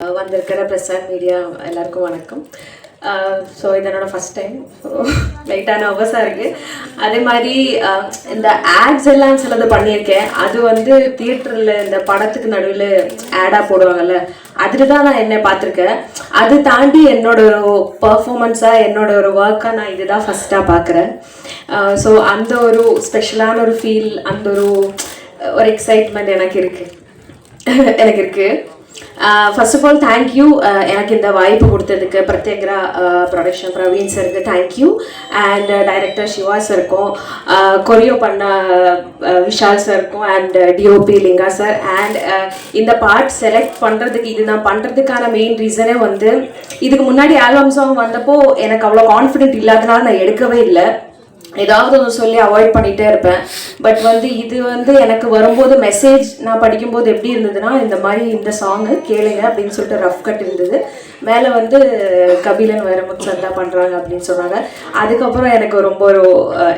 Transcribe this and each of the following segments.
வந்திருக்கிற பிரசாத் மீடியா எல்லாருக்கும் வணக்கம். ஸோ இது என்னோட ஃபஸ்ட் டைம் ஸோ லைட்டாக நர்வஸாக இருக்குது அதே மாதிரி இந்த ஆட்ஸ் எல்லாம் சிலது பண்ணியிருக்கேன். அது வந்து தியேட்டரில் இந்த படத்துக்கு நடுவில் ஆடாக போடுவாங்கல்ல அதில் தான் நான் என்ன பார்த்துருக்கேன். அது தாண்டி என்னோட ஒரு பர்ஃபாமன்ஸாக என்னோட ஒரு ஒர்க்காக நான் இதுதான் ஃபஸ்ட்டாக பார்க்குறேன். ஸோ அந்த ஒரு ஸ்பெஷலான ஒரு ஃபீல் அந்த ஒரு ஒரு எக்ஸைட்மெண்ட் எனக்கு இருக்குது எனக்கு இருக்குது ஃபர்ஸ்ட் ஆஃப் ஆல் தேங்க்யூ எனக்கு இந்த வாய்ப்பு கொடுத்ததுக்கு பிரத்யேகரா production uh, Praveen சருக்கு thank you and director Siva சருக்கும் uh, choreo பண்ண uh, Vishal சருக்கும் and DOP Linga sir and இந்த பார்ட் செலக்ட் பண்ணுறதுக்கு இது நான் பண்ணுறதுக்கான மெயின் ரீசனே வந்து இதுக்கு முன்னாடி ஆல்பம் சாங் வந்தப்போ எனக்கு அவ்வளோ கான்ஃபிடென்ட் இல்லாதனால நான் எடுக்கவே இல்லை. ஏதாவது ஒன்று சொல்லி அவாய்ட் பண்ணிகிட்டே இருப்பேன். பட் வந்து இது வந்து எனக்கு வரும்போது மெசேஜ் நான் படிக்கும்போது எப்படி இருந்ததுன்னா இந்த மாதிரி இந்த சாங்கு கேளுங்க அப்படின்னு சொல்லிட்டு ரஃப் கட் இருந்தது. மேலே வந்து கபிலன் வைரமுத் சார் தான் பண்ணுறாங்க அப்படின்னு சொன்னாங்க. அதுக்கப்புறம் எனக்கு ரொம்ப ஒரு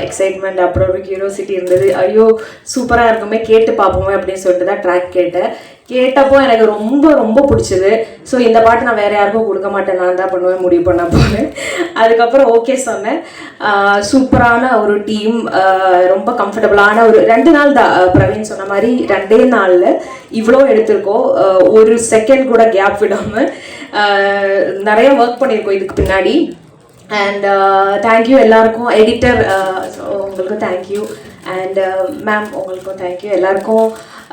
எக்ஸைட்மெண்ட் அப்புறம் ஒரு கியூரியோசிட்டி இருந்தது. ஐயோ சூப்பராக இருக்குமே கேட்டு பார்ப்போமே அப்படின்னு சொல்லிட்டு தான் ட்ராக் கேட்டேன். கேட்டப்போ எனக்கு ரொம்ப ரொம்ப பிடிச்சது. ஸோ இந்த பாட்டு நான் வேறு யாருக்கும் கொடுக்க மாட்டேன். நான் தான் பண்ணுவேன் முடிவு பண்ண போனேன் அதுக்கப்புறம் ஓகே சொன்னேன். சூப்பரான ஒரு டீம் ரொம்ப கம்ஃபர்டபுளான ஒரு ரெண்டு நாள் தான் பிரவீன் சொன்ன மாதிரி ரெண்டே நாளில் இவ்வளோ எடுத்திருக்கோம். ஒரு செகண்ட் கூட கேப் விடாமல் நிறைய ஒர்க் பண்ணியிருக்கோம் இதுக்கு பின்னாடி. அண்ட் தேங்க்யூ எல்லாருக்கும். எடிட்டர் உங்களுக்கும் தேங்க்யூ அண்ட் மேம் உங்களுக்கும் தேங்க்யூ எல்லாருக்கும்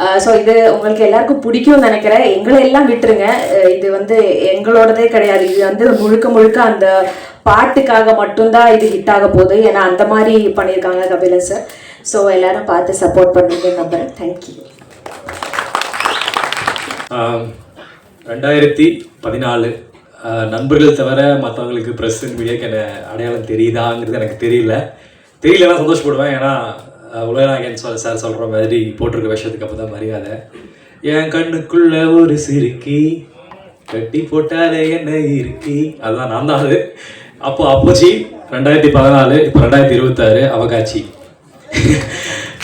uh, ஸோ இது உங்களுக்கு எல்லாருக்கும் பிடிக்கும்னு நினைக்கிறேன். எங்களை எல்லாம் விட்டுருங்க. Uh, இது வந்து எங்களோடதே கிடையாது. இது வந்து முழுக்க முழுக்க அந்த பாட்டுக்காக மட்டும்தான் இது ஹிட் ஆக போகுது. ஏன்னா அந்த மாதிரி பண்ணியிருக்காங்க கபிலன் சார் ஸோ எல்லாரும் பார்த்து சப்போர்ட் பண்ணுங்க நம்புறேன் தேங்க்யூ ரெண்டாயிரத்தி பதினாலு நண்பர்கள் தவிர மற்றவங்களுக்கு ப்ரெஸ் மீடியாவுக்கு என்ன அடையாளம் தெரியுதாங்கிறது எனக்கு தெரியல. தெரியலன்னா சந்தோஷப்படுவேன். ஏன்னா உலகநாயகன் சொல் சார் சொல்கிற மாதிரி போட்டிருக்க விஷயத்துக்கு அப்போ தான் மரியாதை. என் கண்ணுக்குள்ள ஒரு சிறுக்கி கட்டி போட்டாலே என்ன இருக்கி? அதுதான் நான் தான் அது. அப்போ அப்போச்சி ரெண்டாயிரத்தி பதினாலு இப்போ ரெண்டாயிரத்தி இருபத்தாறு அவகாட்சி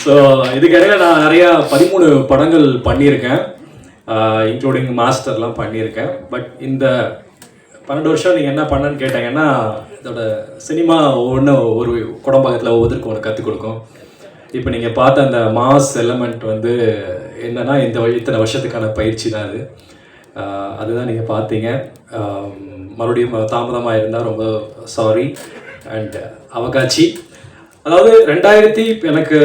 ஸோ இதுக்கிடையில் நான் நிறையா பதிமூணு படங்கள் பண்ணியிருக்கேன். இன்க்ளூடிங் மாஸ்டர்லாம் பண்ணியிருக்கேன். பட் இந்த பன்னெண்டு வருஷம் நீங்கள் என்ன பண்ணன்னு கேட்டாங்கன்னா இதோட சினிமா ஒன்று ஒரு குடம்பாக்கத்தில் ஒவ்வொருத்தருக்கும் ஒன்று கற்றுக் கொடுக்கும். இப்போ நீங்கள் பார்த்த அந்த மாஸ் எலமெண்ட் வந்து என்னென்னா இந்த வ- இத்தனை வருஷத்துக்கான பயிற்சி தான் அது. அதுதான் நீங்கள் பார்த்தீங்க. மறுபடியும் தாமதமாக இருந்தால் ரொம்ப சாரி அண்ட் அவகாட்சி அதாவது ரெண்டாயிரத்தி எனக்கு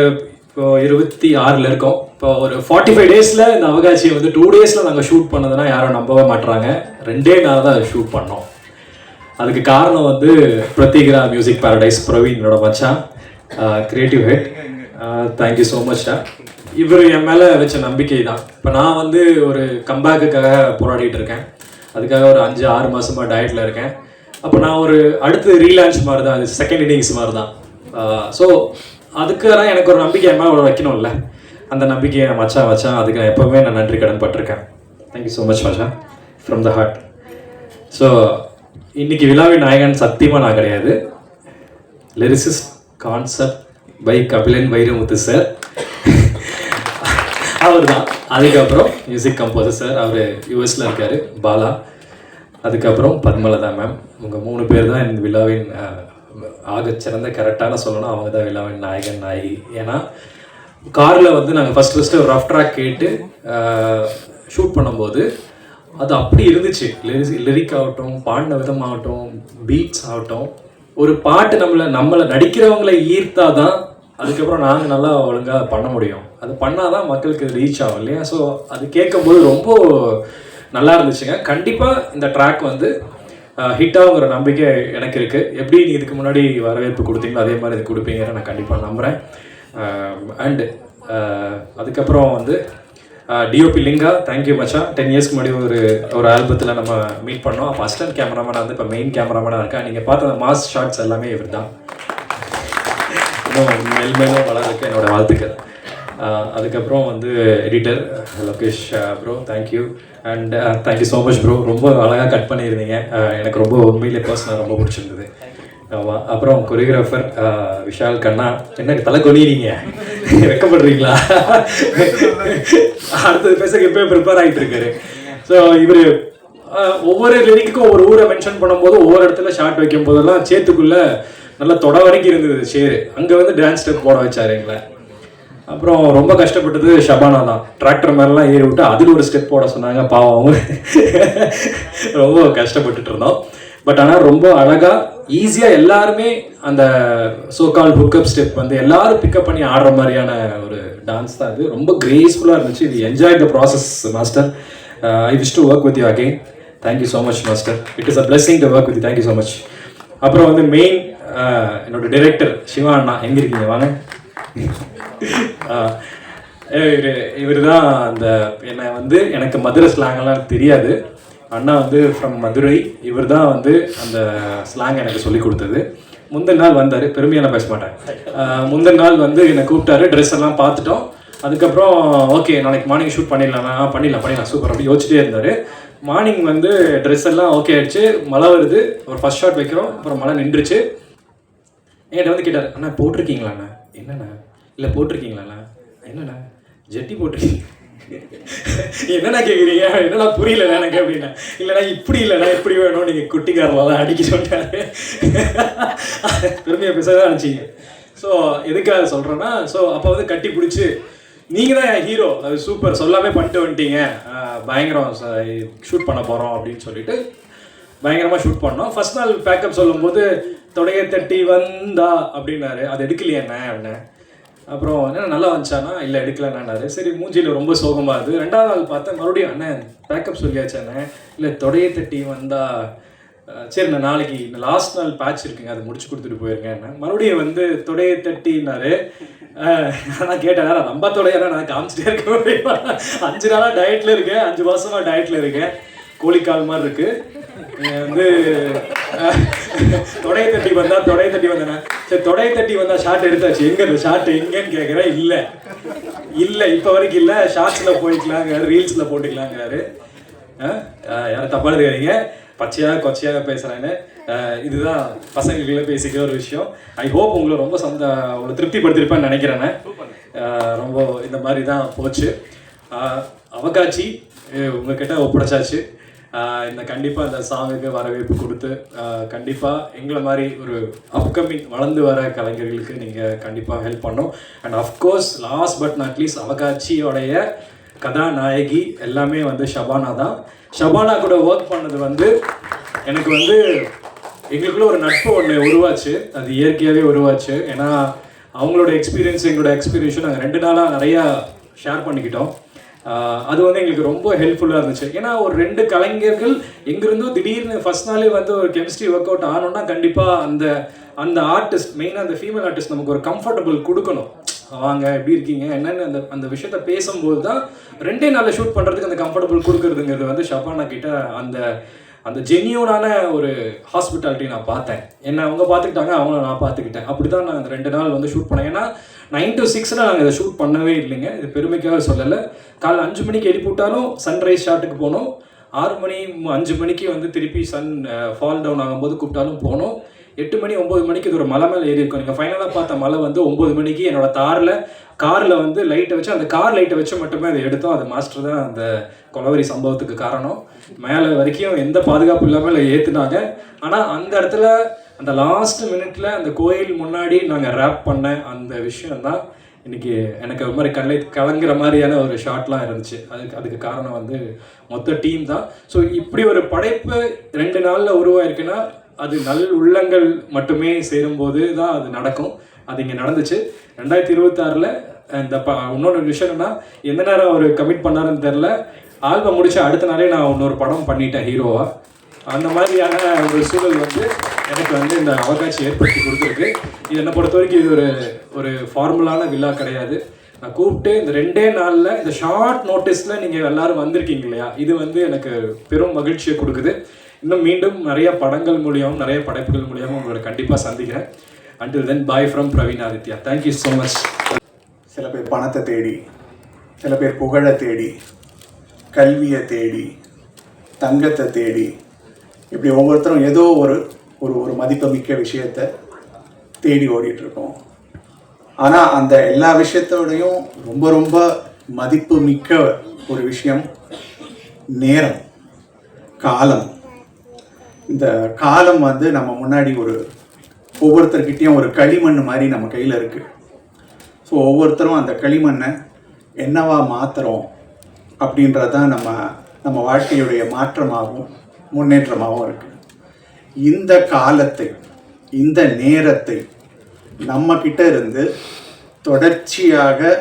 இப்போ இருபத்தி ஆறில் இருக்கோம். இப்போ ஒரு ஃபார்ட்டி ஃபைவ் டேஸில் இந்த அவகாட்சியை வந்து டூ டேஸில் நாங்கள் ஷூட் பண்ணதுன்னா யாரும் நம்பவே மாட்டுறாங்க ரெண்டே நாள் தான் ஷூட் பண்ணோம். அதுக்கு காரணம் வந்து பிரத்யேகரா மியூசிக் பாரடைஸ் பிரவீனோட மச்சான். Creative head thank you so மச்டா இவர் என் மேலே வச்ச நம்பிக்கை தான் இப்போ நான் வந்து ஒரு கம்பேக்குக்காக போராடிட்டு இருக்கேன். அதுக்காக ஒரு அஞ்சு ஆறு மாதமாக டயட்டில் இருக்கேன். அப்போ நான் ஒரு அடுத்து ரீலான்ச் மாதிரி தான் அது செகண்ட் இன்னிங்ஸ் மாதிரி தான் ஸோ அதுக்கெல்லாம் எனக்கு ஒரு நம்பிக்கை என் மேலே வைக்கணும்ல. அந்த நம்பிக்கையை என் மச்சான் வச்சான் அதுக்கு நான் எப்போவுமே நான் நன்றி கடன் பட்டிருக்கேன் தேங்க்யூ ஸோ மச் மச்சா ஃப்ரம் த ஹார்ட் ஸோ இன்னைக்கு விழாவின் நாயகன் சத்தியமாக நான் கிடையாது. Lyricist concept by Kabilan Vairamuthu sir அவர் தான் அதுக்கப்புறம் மியூசிக் கம்போசர் சார் அவர் யூஎஸில் இருக்கார் பாலா. அதுக்கப்புறம் பத்மலதா மேம் உங்கள் மூணு பேர் தான் இந்த விழாவின் ஆக சிறந்த கரெக்டான சொல்லணும். அவங்க தான் விழாவின் நாயகன் நாயகி. ஏன்னா காரில் வந்து நாங்கள் ஃபஸ்ட் ஃபஸ்ட்டு ரஃப் ட்ராக் கேட்டு ஷூட் பண்ணும்போது அது அப்படி இருந்துச்சு. லிரிக்ஸ் லிரிக் ஆகட்டும் பாடின விதமாகட்டும் பீட்ஸ் ஆகட்டும். ஒரு பாட்டு நம்மளை நம்மளை நடிக்கிறவங்களை ஈர்த்தா தான் அதுக்கப்புறம் நாங்கள் நல்லா ஒழுங்காக பண்ண முடியும். அது பண்ணாதான் மக்களுக்கு ரீச் ஆகும் இல்லையா? ஸோ அது கேட்கும்போது ரொம்ப நல்லா இருந்துச்சுங்க. கண்டிப்பாக இந்த ட்ராக் வந்து ஹிட் ஆகுங்கிற நம்பிக்கை எனக்கு இருக்குது எப்படி நீ இதுக்கு முன்னாடி வரவேற்பு கொடுத்தீங்களோ அதே மாதிரி இது கொடுப்பீங்கன்னு நான் கண்டிப்பாக நம்புகிறேன் அண்டு அதுக்கப்புறம் வந்து டிஓபி லிங்கா தேங்க்யூ மச்சான். டென் இயர்ஸ்க்கு முன்னாடி ஒரு ஒரு ஆல்பத்தில் நம்ம மீட் பண்ணோம். அப்போ அசிஸ்டன்ட் கேமராமேனாக வந்து இப்போ மெயின் கேமராமேனாக இருக்கேன் நீங்கள் பார்த்த மாஸ் ஷார்ட்ஸ் எல்லாமே இவர் தான் இன்னும் மேல் மேலும் வளர்றதுக்கு என்னோட வாழ்த்துக்கள். அதுக்கப்புறம் வந்து editor Lokesh bro thank you and thank you so much bro ரொம்ப அழகாக கட் பண்ணியிருந்தீங்க. எனக்கு ரொம்ப உண்மையிலே பர்சனல் ரொம்ப பிடிச்சிருந்தது. ஆமாம் அப்புறம் கொரியோகிராஃபர் விஷால் கண்ணா. என்ன தலை கொனிறீங்க வெக்கப்படுறீங்களா? அடுத்தது பேச எப்பயும் ப்ரிப்பேர் ஆகிட்டு இருக்காரு ஸோ இவர் ஒவ்வொரு லிரிக்குக்கும் ஒவ்வொரு ஊரை மென்ஷன் பண்ணும்போது ஒவ்வொரு இடத்துல ஷார்ட் வைக்கும் போதெல்லாம் சேத்துக்குள்ளே நல்லா தொட வரைக்கும் இருந்தது சேரு அங்கே வந்து டான்ஸ் ஸ்டெப் போட வச்சாரு எங்களை. அப்புறம் ரொம்ப கஷ்டப்பட்டது ஷபானா தான். டிராக்டர் மாதிரிலாம் ஏறி விட்டு அதில் ஒரு ஸ்டெப் போட சொன்னாங்க பாவம் அவங்க. ரொம்ப கஷ்டப்பட்டுட்டு இருந்தோம். பட் ஆனால் ரொம்ப அழகாக ஈஸியாக எல்லாருமே அந்த சோ கால் ஹுக்கப் ஸ்டெப் வந்து எல்லாரும் பிக்கப் பண்ணி ஆடுற மாதிரியான ஒரு டான்ஸ் தான் இது. ரொம்ப கிரேஸ்ஃபுல்லாக இருந்துச்சு. இது enjoy the process master I wish to work with you again thank you so much master it is a blessing to work with thank you so much அப்புறம் வந்து மெயின் என்னோட டைரக்டர் சிவா அண்ணா எங்கே இருக்கீங்க? வாங்க. இவர் இவர் தான் அந்த என்னை வந்து எனக்கு மதுரை ஸ்லாங்கெல்லாம் தெரியாது. அண்ணா வந்து ஃப்ரம் மதுரை. இவர் தான் வந்து அந்த ஸ்லாங் எனக்கு சொல்லி கொடுத்தது. முந்தின நாள் வந்தார். பெருமையெல்லாம் பேச மாட்டேன். முந்தின நாள் வந்து என்னை கூப்பிட்டாரு. ட்ரெஸ் எல்லாம் பார்த்துட்டோம். அதுக்கப்புறம் ஓகே நாளைக்கு மார்னிங் ஷூட் பண்ணிடலாம். பண்ணிடலாம் பண்ணிடலாம். சூப்பர் அப்படி யோசிச்சிட்டே இருந்தார். மார்னிங் வந்து ட்ரெஸ் எல்லாம் ஓகே ஆயிடுச்சு. மழை வருது. ஒரு ஃபர்ஸ்ட் ஷாட் வைக்கிறோம். அப்புறம் மழை நின்றுச்சு. என்கிட்ட வந்து கேட்டார் அண்ணா போட்டிருக்கீங்களாண்ணா என்னண்ணா? இல்லை போட்டிருக்கீங்களாண்ணா என்னண்ணா? ஜெட்டி போட்டிருக்கீங்க. என்னண்ணா கேட்குறீங்க என்னண்ணா புரியல எனக்கு அப்படின்னா? இல்லைண்ணா இப்படி இல்லைண்ணா இப்படி வேணும். நீங்கள் குட்டிக்காரலாம் அடிக்க சொன்னாரு பெருமையாக பேச தான் அனுப்பிச்சிங்க ஸோ எதுக்காக சொல்கிறேன்னா ஸோ அப்போ வந்து கட்டி பிடிச்சி நீங்கள் தான் என் ஹீரோ அது சூப்பர் சொல்லாமே பண்ணிட்டு வந்துட்டீங்க. பயங்கரம். ஷூட் பண்ண போகிறோம் அப்படின்னு சொல்லிட்டு பயங்கரமாக ஷூட் பண்ணோம். ஃபர்ஸ்ட் நாள் பேக்கப் சொல்லும்போது தொடைய தட்டி வந்தா அப்படின்னாரு. அது எடுக்கலையே என்ன அப்படின்னு. அப்புறம் என்ன நல்லா வந்துச்சானா இல்லை எடுக்கலன்னாரு. சரி மூஞ்சியில் ரொம்ப சோகமாக இருக்குது ரெண்டாவது நாள் பார்த்தேன் மறுபடியும் அண்ணன் பேக்கப் சொல்லியாச்சு அண்ணன் இல்லை தொடைய தட்டி வந்தா சரி நான் நாளைக்கு இந்த லாஸ்ட் நாள் பேட்ச் இருக்குங்க அதை முடிச்சு கொடுத்துட்டு போயிருங்க மறுபடியும் வந்து தொடையை தட்டினாரு ஆனால் நான் கேட்டேன் நான் நம்ம தொடையா நான் காமிச்சிட்டே இருக்கேன் அஞ்சு நாளாக டயட்டில் இருக்கேன் அஞ்சு மாதமாக டயட்டில் இருக்கேன். கோழிக்கால் மாதிரி இருக்குது வந்து தொடைய தட்டி வந்தா தொடைய தட்டி வந்தேனா? சரி தொடைய தட்டி வந்தா ஷார்ட் எடுத்தாச்சு. எங்க இந்த ஷார்ட் எங்கன்னு கேட்குறேன் இல்ல. இல்ல இப்ப வரைக்கும் இல்ல. ஷார்ட்ஸ்ல போய்க்கலாங்கிறாரு ரீல்ஸ்ல போட்டுக்கலாங்கிறாரு யாரும் தப்பா எடுத்துக்காதீங்க. பச்சையா கொச்சையாக பேசுறேன்னு இதுதான் பசங்களுக்குள்ள பேசிக்கிற ஒரு விஷயம். ஐ ஹோப் உங்களை ரொம்ப சந்த உங்களை திருப்திப்படுத்திருப்பேன்னு நினைக்கிறேன் ரொம்ப இந்த மாதிரி தான் போச்சு. அஹ் அவகாட்சி உங்ககிட்ட ஒப்படைச்சாச்சு. இந்த கண்டிப்பாக இந்த சாங்குக்கு வரவேற்பு கொடுத்து கண்டிப்பாக எங்களை மாதிரி ஒரு அப்கமிங் வளர்ந்து வர கலைஞர்களுக்கு நீங்கள் கண்டிப்பாக ஹெல்ப் பண்ணும். And of course last but not least அவகாட்சியோடைய கதாநாயகி எல்லாமே வந்து ஷபானா தான். ஷபானா கூட ஒர்க் பண்ணது வந்து எனக்கு வந்து எங்களுக்குள்ள ஒரு நட்பு ஒன்று உருவாச்சு. அது இயற்கையாகவே உருவாச்சு. ஏன்னா அவங்களோட எக்ஸ்பீரியன்ஸ் எங்களோட எக்ஸ்பீரியன்ஸும் நாங்கள் ரெண்டு நாளாக நிறையா ஷேர் பண்ணிக்கிட்டோம். அது வந்து எங்களுக்கு ரொம்ப ஹெல்ப்ஃபுல்லாக இருந்துச்சு. ஏன்னா ஒரு ரெண்டு கலைஞர்கள் எங்கேருந்தோ திடீர்னு ஃபர்ஸ்ட் நாளே வந்து ஒரு கெமிஸ்ட்ரி ஒர்க் அவுட் ஆனோம்னா கண்டிப்பாக அந்த அந்த ஆர்டிஸ்ட் மெயினாக அந்த ஃபீமேல் ஆர்டிஸ்ட் நமக்கு ஒரு கம்ஃபர்டபுள் கொடுக்கணும். வாங்க எப்படி இருக்கீங்க? என்னன்னு அந்த அந்த விஷயத்த பேசும்போது தான் ரெண்டே நாளில் ஷூட் பண்ணுறதுக்கு அந்த கம்ஃபர்டபுள் கொடுக்குறதுங்கிறது வந்து ஷபானா கிட்ட அந்த அந்த ஜென்யூனான ஒரு ஹாஸ்பிட்டாலிட்டி நான் பார்த்தேன். என்ன அவங்க பார்த்துக்கிட்டாங்க அவங்கள நான் பார்த்துக்கிட்டேன். அப்படி தான் நான் அந்த ரெண்டு நாள் வந்து ஷூட் பண்ணேன். ஏன்னா நைன் டு சிக்ஸில் நாங்கள் இதை ஷூட் பண்ணவே இல்லைங்க. இது பெருமைக்காக சொல்லலை. காலைல அஞ்சு மணிக்கு எழுப்பிவிட்டாலும் சன்ரைஸ் ஷாட்டுக்கு போனோம். ஆறு மணி அஞ்சு மணிக்கு வந்து திருப்பி சன் ஃபால் டவுன் ஆகும்போது கூப்பிட்டாலும் போனோம். எட்டு மணி ஒம்பது மணிக்கு இது ஒரு மலை மேலே ஏறி இருக்கும். நீங்கள் ஃபைனலாக பார்த்த மலை வந்து ஒம்பது மணிக்கு என்னோட தாரில் காரில் வந்து லைட்டை வச்சு அந்த கார் லைட்டை வச்சு மட்டுமே அதை எடுத்தோம். அது மாஸ்டர் தான் அந்த கொலவரி சம்பவத்துக்கு காரணம். மேலே வரைக்கும் எந்த பாதுகாப்பு இல்லாமல் ஏற்றுனாங்க ஆனால் அந்த இடத்துல அந்த லாஸ்ட் மினிட்ல அந்த கோயில் முன்னாடி நாங்கள் ரேப் பண்ண அந்த விஷயம் தான் இன்னைக்கு எனக்கு ஒரு மாதிரி கலை கலங்குற மாதிரியான ஒரு ஷாட்லாம் இருந்துச்சு. அதுக்கு அதுக்கு காரணம் வந்து மொத்த டீம் தான். ஸோ இப்படி ஒரு படைப்பு ரெண்டு நாளில் உருவாயிருக்குன்னா அது நல் உள்ளங்கள் மட்டுமே சேரும்போது தான் அது நடக்கும். அது இங்கே நடந்துச்சு. ரெண்டாயிரத்தி இருபத்தாறில் இந்த ப இன்னொரு விஷயம் என்னன்னா எந்த நேரம் அவர் கமிட் பண்ணாருன்னு தெரில ஆல்பம் முடிச்ச அடுத்த நாளே நான் இன்னொரு படம் பண்ணிட்டேன் ஹீரோவா அந்த மாதிரியான ஒரு சூழல் வந்து எனக்கு வந்து இந்த அவகாட்சி ஏற்படுத்தி கொடுத்துருக்கு. இது என்னை பொறுத்த வரைக்கும் இது ஒரு ஒரு ஃபார்முலான விழா கிடையாது. நான் கூப்பிட்டு இந்த ரெண்டே நாளில் இந்த ஷார்ட் நோட்டீஸில் நீங்கள் எல்லாரும் வந்திருக்கீங்க இல்லையா? இது வந்து எனக்கு பெரும் மகிழ்ச்சியை கொடுக்குது. இன்னும் மீண்டும் நிறைய படங்கள் மூலியம் நிறைய படைப்புகள் மூலியமாக உங்களை கண்டிப்பாக சந்திக்கிறேன். Until then bye from Praveen Aditya thank you so much சில பேர் பணத்தை தேடி சில பேர் புகழை தேடி கல்வியை தேடி தங்கத்தை தேடி இப்படி ஒவ்வொருத்தரும் ஏதோ ஒரு ஒரு ஒரு மதிப்புமிக்க விஷயத்தை தேடி ஓடிட்டுருக்கோம். ஆனால் அந்த எல்லா விஷயத்தோடையும் ரொம்ப ரொம்ப மதிப்பு மிக்க ஒரு விஷயம் நேரம் காலம். இந்த காலம் வந்து நம்ம முன்னாடி ஒரு ஒவ்வொருத்தர்கிட்டையும் ஒரு களிமண் மாதிரி நம்ம கையில் இருக்குது ஸோ ஒவ்வொருத்தரும் அந்த களிமண்ணை என்னவா மாற்றுறோம் அப்படின்றது தான் நம்ம நம்ம வாழ்க்கையுடைய மாற்றமாகவும் முன்னேற்றமாகவும் இருக்குது இந்த காலத்தை இந்த நேரத்தை நம்ம கிட்ட இருந்து தொடர்ச்சியாக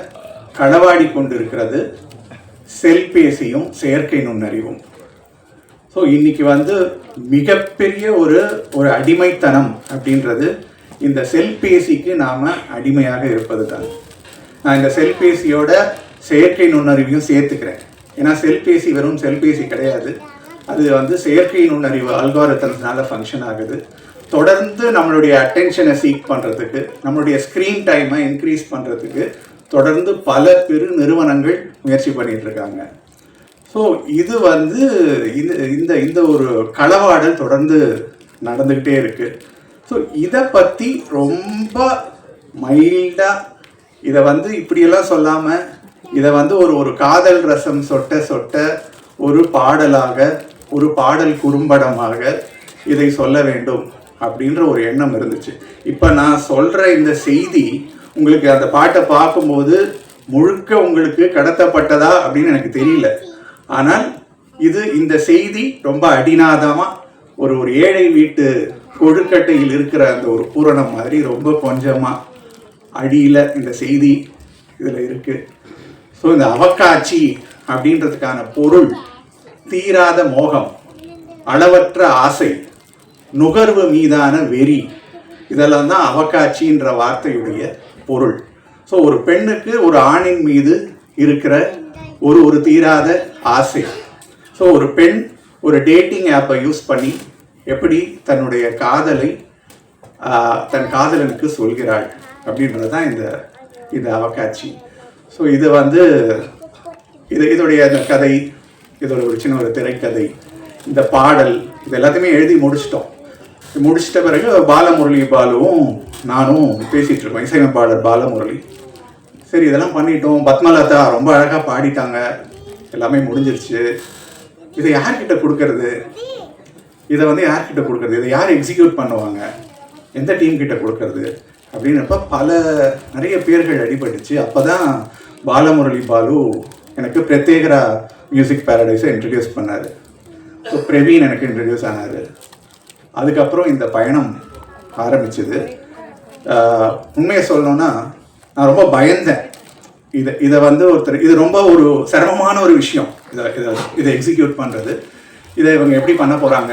களவாடி கொண்டிருக்கிறது செல்பேசியும் செயற்கை நுண்ணறிவும். ஸோ இன்னைக்கு வந்து மிகப்பெரிய ஒரு ஒரு அடிமைத்தனம் அப்படின்றது இந்த செல்பேசிக்கு நாம் அடிமையாக இருப்பது தான் நான் இந்த செல்பேசியோட செயற்கை நுண்ணறிவையும் சேர்த்துக்கிறேன். ஏன்னா செல்பேசி வெறும் செல்பேசி கிடையாது. அது வந்து செயற்கை நுண்ணறிவு அல்காரத்தம்ஸ்னால ஃபங்க்ஷன் ஆகுது. தொடர்ந்து நம்மளுடைய அட்டென்ஷனை சீக் பண்ணுறதுக்கு நம்மளுடைய ஸ்க்ரீன் டைமை இன்க்ரீஸ் பண்ணுறதுக்கு தொடர்ந்து பல பெரு நிறுவனங்கள் முயற்சி பண்ணிட்டு இருக்காங்க. ஸோ இது வந்து இந்த இந்த இந்த ஒரு களவாடல் தொடர்ந்து நடந்துக்கிட்டே இருக்குது ஸோ இதை பற்றி ரொம்ப மைல்டாக இதை வந்து இப்படியெல்லாம் சொல்லாமல் இதை வந்து ஒரு ஒரு காதல் ரசம் சொட்ட சொட்ட ஒரு பாடலாக ஒரு பாடல் குறும்படமாக இதை சொல்ல வேண்டும் அப்படின்ற ஒரு எண்ணம் இருந்துச்சு. இப்போ நான் சொல்கிற இந்த செய்தி உங்களுக்கு அந்த பாட்டை பார்க்கும்போது முழுக்க உங்களுக்கு கடத்தப்பட்டதா அப்படின்னு எனக்கு தெரியல. ஆனால் இது இந்த செய்தி ரொம்ப அடிநாதமாக ஒரு ஒரு ஏழை வீட்டு கொழுக்கட்டையில் இருக்கிற அந்த ஒரு பூரணம் மாதிரி ரொம்ப கொஞ்சமாக அடியில் இந்த செய்தி இதில் இருக்குது ஸோ இந்த அவக்காட்சி அப்படின்றதுக்கான பொருள் தீராத மோகம் அளவற்ற ஆசை நுகர்வு மீதான வெறி இதெல்லாம் தான் அவக்காட்சின்ற வார்த்தையுடைய பொருள். ஸோ ஒரு பெண்ணுக்கு ஒரு ஆணின் மீது இருக்கிற ஒரு ஒரு தீராத ஆசை. ஸோ ஒரு பெண் ஒரு டேட்டிங் ஆப்பை யூஸ் பண்ணி எப்படி தன்னுடைய காதலை தன் காதலனுக்கு சொல்கிறாள் அப்படின்றது தான் இந்த இந்த அவக்காட்சி ஸோ இது வந்து இது இதோடைய அந்த கதை. இதோட ஒரு சின்ன ஒரு திரைக்கதை. இந்த பாடல் இது எல்லாத்தையுமே எழுதி முடிச்சிட்டோம். முடிச்சிட்ட பிறகு பாலமுரளி பாலுவும் நானும் பேசிகிட்டு இருக்கோம். இசையமைப்பாளர் பாலமுரளி. சரி இதெல்லாம் பண்ணிட்டோம். பத்மலதா ரொம்ப அழகாக பாடிட்டாங்க. எல்லாமே முடிஞ்சிருச்சு. இதை யார்கிட்ட கொடுக்கறது? இதை வந்து யார்கிட்ட கொடுக்கறது? இதை யார் எக்ஸிக்யூட் பண்ணுவாங்க? எந்த டீம் கிட்ட கொடுக்கறது? அப்படின்னப்ப பல நிறைய பேர்கள் அடிபட்டுச்சு. அப்போ தான் பாலமுரளி பாலு எனக்கு பிரத்யேகரா மியூசிக் பேரடைஸை இன்ட்ரடியூஸ் பண்ணார். ஸோ பிரவீன் எனக்கு இன்ட்ரடியூஸ் ஆனார். அதுக்கப்புறம் இந்த பயணம் ஆரம்பிச்சது. உண்மையை சொல்லணும்னா நான் ரொம்ப பயந்தேன். இதை இதை வந்து ஒருத்தர் இது ரொம்ப ஒரு சிரமமான ஒரு விஷயம். இதை இதை இதை எக்ஸிக்யூட் பண்ணுறது இதை இவங்க எப்படி பண்ண போகிறாங்க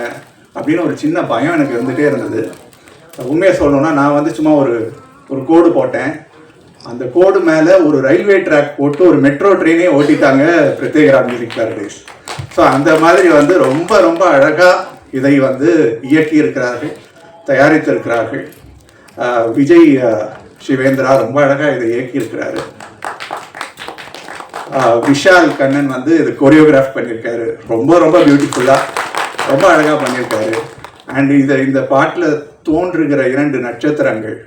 அப்படின்னு ஒரு சின்ன பயம் எனக்கு இருந்துகிட்டே இருந்தது. உண்மையை சொல்லணும்னா நான் வந்து சும்மா ஒரு ஒரு கோடு போட்டேன். அந்த கோடு மேலே ஒரு ரயில்வே ட்ராக் போட்டு ஒரு மெட்ரோ ட்ரெயினே ஓட்டிட்டாங்க பிரத்யேகரா மியூசிக் பேரடைஸ் ஸோ அந்த மாதிரி வந்து ரொம்ப ரொம்ப அழகாக இதை வந்து இயக்கியிருக்கிறார்கள் தயாரித்திருக்கிறார்கள். விஜய் சிவேந்திரா ரொம்ப அழகாக இதை இயக்கியிருக்கிறாரு. விஷால் கண்ணன் வந்து இது கொரியோகிராஃப் பண்ணியிருக்காரு. ரொம்ப ரொம்ப பியூட்டிஃபுல்லாக ரொம்ப அழகாக பண்ணியிருக்காரு. அண்ட் இந்த இந்த பாட்டில் தோன்றுகிற இரண்டு நட்சத்திரங்கள்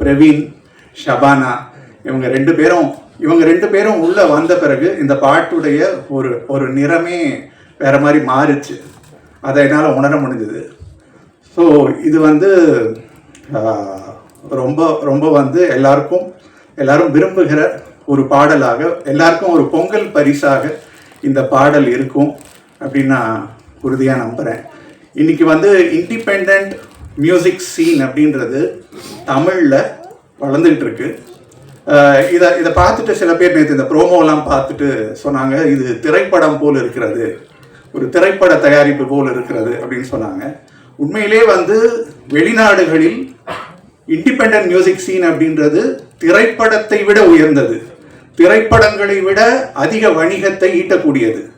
பிரவீன் ஷபானா இவங்க ரெண்டு பேரும் இவங்க ரெண்டு பேரும் உள்ளே வந்த பிறகு இந்த பாட்டுடைய ஒரு ஒரு நிறமே வேற மாதிரி மாறுச்சு. அதை என்னால் உணர முடிஞ்சுது. ஸோ இது வந்து ரொம்ப ரொம்ப வந்து எல்லாருக்கும் எல்லாரும் விரும்புகிற ஒரு பாடலாக எல்லாருக்கும் ஒரு பொங்கல் பரிசாக இந்த பாடல் இருக்கும் அப்படின்னு நான் உறுதியாக நம்புகிறேன் இன்னைக்கு வந்து இண்டிபெண்ட் மியூசிக் சீன் அப்படின்றது தமிழில் வளர்ந்துகிட்டு இருக்குது இதை இதை பார்த்துட்டு சில பேர் நேற்று இந்த ப்ரோமோலாம் பார்த்துட்டு சொன்னாங்க இது திரைப்படம் போல் இருக்கிறது. ஒரு திரைப்பட தயாரிப்பு போல் இருக்கிறது அப்படின்னு சொன்னாங்க. உண்மையிலே வந்து வெளிநாடுகளில் இண்டிபெண்ட் மியூசிக் சீன் அப்படின்றது திரைப்படத்தை விட உயர்ந்தது. திரைப்படங்களை விட அதிக வணிகத்தை ஈட்டக்கூடியது.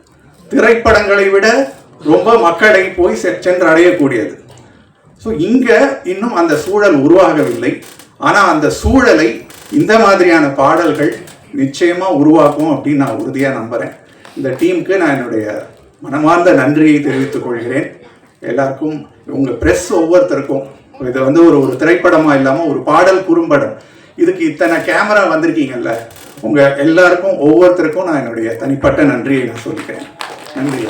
திரைப்படங்களை விட ரொம்ப மக்களை போய் செ- சென்று அடையக்கூடியது ஸோ இங்கே இன்னும் அந்த சூழல் உருவாகவில்லை. ஆனால் அந்த சூழலை இந்த மாதிரியான பாடல்கள் நிச்சயமாக உருவாக்கும் அப்படின்னு நான் உறுதியாக நம்புகிறேன் இந்த டீமுக்கு நான் என்னுடைய மனமார்ந்த நன்றியை தெரிவித்துக் கொள்கிறேன். எல்லாருக்கும் உங்கள் ப்ரெஸ் ஒவ்வொருத்தருக்கும். இது வந்து ஒரு ஒரு திரைப்படமாக இல்லாமல் ஒரு பாடல் குறும்படம். இதுக்கு இத்தனை கேமரா வந்திருக்கீங்கல்ல உங்கள் எல்லாருக்கும் ஒவ்வொருத்தருக்கும் நான் என்னுடைய தனிப்பட்ட நன்றியை நான் சொல்லிக்கிறேன். நன்றி.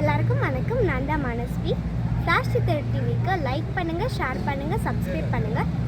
எல்லாருக்கும் வணக்கம். தான் மனஸ்வி. ஃப்ளாஷ் சித்தர் டிவிக்கு லைக் பண்ணுங்கள் ஷேர் பண்ணுங்கள் சப்ஸ்கிரைப் பண்ணுங்கள்